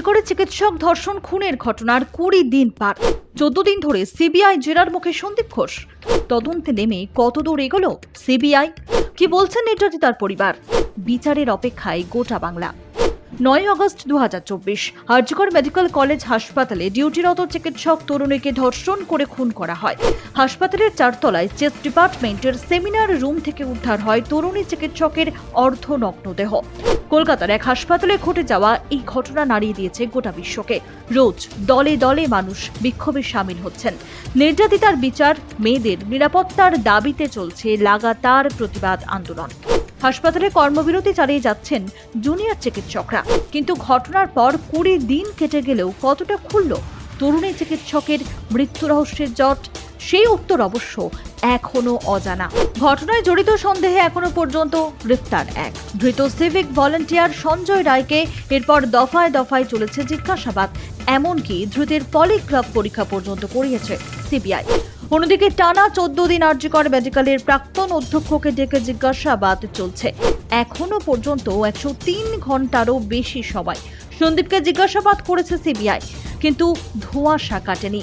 করে চিকিৎসক ধর্ষণ খুনের ঘটনার কুড়ি দিন পার। চোদ্দ দিন ধরে সিবিআই জেরার মুখে সন্দীপ ঘোষ। তদন্তে নেমে কতদূর এগোলো সিবিআই? কি বলছেন নির্যাতিতার পরিবার? বিচারের অপেক্ষায় গোটা বাংলা। নয় আগস্ট দু হাজার চব্বিশ হার্যকর মেডিকেল কলেজ হাসপাতালে ডিউটিরত চিকিৎসক তরুণীকে ধর্ষণ করে খুন করা হয়। হাসপাতালের চারতলায় চেস্ট ডিপার্টমেন্টের সেমিনার রুম থেকে উদ্ধার হয় তরুণী চিকিৎসকের অর্ধনগ্ন দেহ কলকাতার এক হাসপাতালে ঘটে যাওয়া এই ঘটনা নাড়িয়ে দিয়েছে গোটা বিশ্বকে। রোজ দলে দলে মানুষ বিক্ষোভে সামিল হচ্ছেন। নির্যাতিতার বিচার, মেয়েদের নিরাপত্তার দাবিতে চলছে লাগাতার প্রতিবাদ আন্দোলন। হাসপাতালে কর্মবিরতি চালিয়ে যাচ্ছেন জুনিয়র চিকিৎসকরা। কিন্তু ঘটনার পর কুড়ি দিন কেটে গেলেও কতটা খুলল তরুণী চিকিৎসকের মৃত্যু রহস্যের জট, সেই উত্তর অবশ্য এখনও অজানা। ঘটনায় জড়িত সন্দেহে এখনও পর্যন্ত গ্রেফতার এক। ধৃত সিভিক ভলেন্টিয়ার সঞ্জয় রায়কে এরপর দফায় দফায় চলেছে জিজ্ঞাসাবাদ, এমনকি ধৃতের পলিগ্রাফ পরীক্ষা পর্যন্ত করিয়েছে সিবিআই। অন্যদিকে টানা চোদ্দ দিন আর্যকর মেডিকেলের প্রাক্তন অধ্যক্ষকে ডেকে জিজ্ঞাসাবাদ চলছে। এখনও পর্যন্ত একশো তিন ঘন্টারও বেশি সবাই সন্দীপকে জিজ্ঞাসাবাদ করেছে সিবিআই। কিন্তু ধোঁয়াশা কাটেনি।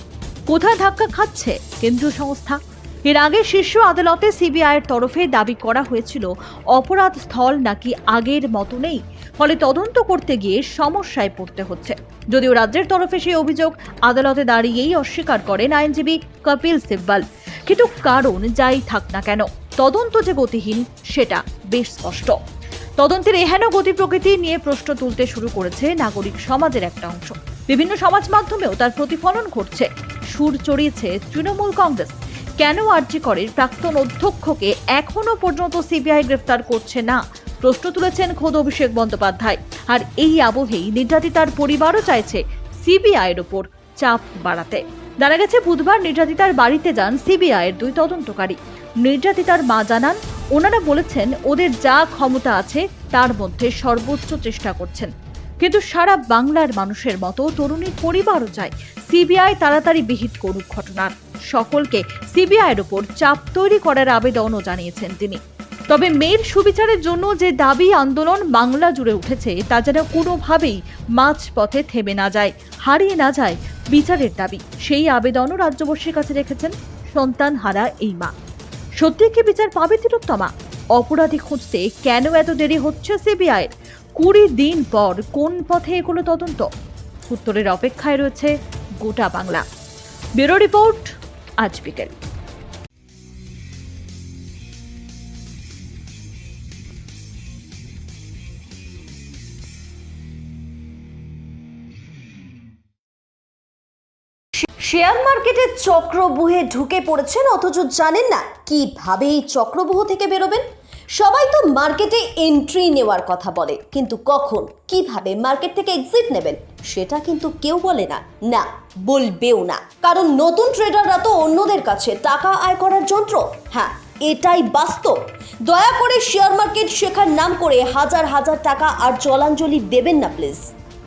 কোথায় ধাক্কা খাচ্ছে কেন্দ্রীয় সংস্থা? এর আগে শীর্ষ আদালতে সিবিআইয়ের তরফে দাবি করা হয়েছিল, অপরাধ স্থল নাকি আগের মতো নেই। ফলে তদন্ত করতে গিয়ে সমস্যায় পড়তে হচ্ছে। যদিও রাজ্যের তরফে সেই অভিযোগ, আদালতে দাঁড়িয়েই অস্বীকার করেন আইনজীবী কপিল সিব্বাল। কিন্তু কারণ যাই থাক না কেন, তদন্ত যে গতিহীন, সেটা বেশ স্পষ্ট। তদন্তের এহেন গতি প্রকৃতি নিয়ে প্রশ্ন তুলতে শুরু করেছে নাগরিক সমাজের একটা অংশ। বিভিন্ন সমাজ মাধ্যমেও তার প্রতিফলন ঘটছে। সুর চড়িয়েছে তৃণমূল কংগ্রেস। কেন আরজি করের প্রাক্তন অধ্যক্ষকে এখনও পর্যন্ত সিবিআই গ্রেফতার করছে না। প্রশ্ন তুলেছেন খোদ অভিষেক বন্দ্যোপাধ্যায়। আর এই আবহেই নির্যাতিতার পরিবারও চাইছে সিবিআইয়ের ওপর চাপ বাড়াতে। জানা গেছে, বুধবার নির্যাতিতার বাড়িতে যান সিবিআইয়ের দুই তদন্তকারী। নির্যাতিতার মা জানান, ওনারা বলেছেন, ওদের যা ক্ষমতা আছে, তার মধ্যে সর্বোচ্চ চেষ্টা করছেন। কিন্তু সারা বাংলার মানুষের মতো তরুণীর পরিবারও চায় সিবিআই তাড়াতাড়ি বিহিত করুক ঘটনার। সকলকে সিবিআইয়ের ওপর চাপ তৈরি করার আবেদনও জানিয়েছেন তিনি। তবে মেয়ের সুবিচারের জন্য যে দাবি আন্দোলন বাংলা জুড়ে উঠেছে, তা যেন কোনোভাবেই মাঝপথে থেমে না যায়, হারিয়ে না যায় বিচারের দাবি। সেই আবেদনও রাজ্যবর্ষীর কাছে রেখেছেন সন্তান হারা এই মা। সত্যি কি বিচার পাবে তিলোত্তমা? অপরাধী খুঁজতে কেন এত দেরি হচ্ছে সিবিআইয়ের? কুড়ি দিন পর কোন পথে এগুলো তদন্ত? উত্তরের অপেক্ষায় রয়েছে গোটা বাংলা। ব্যুরো রিপোর্ট, আজ বিকেল। শেয়ার মার্কেটের চক্রবুহে ঢুকে পড়েছেন, অথচ জানেন না কীভাবে এই চক্রবুহ থেকে বেরোবেন? সবাই তো মার্কেটে এন্ট্রি নেওয়ার কথা বলে, কিন্তু কখন, কীভাবে মার্কেট থেকে এক্সিট নেবেন, সেটা কিন্তু কেউ বলে না। না, বলবেও না। কারণ নতুন ট্রেডাররা তো অন্যদের কাছে টাকা আয় করার যন্ত্র। হ্যাঁ এটাই বাস্তব। দয়া করে শেয়ার মার্কেট শেখার নাম করে হাজার হাজার টাকা আর জলাঞ্জলি দেবেন না প্লিজ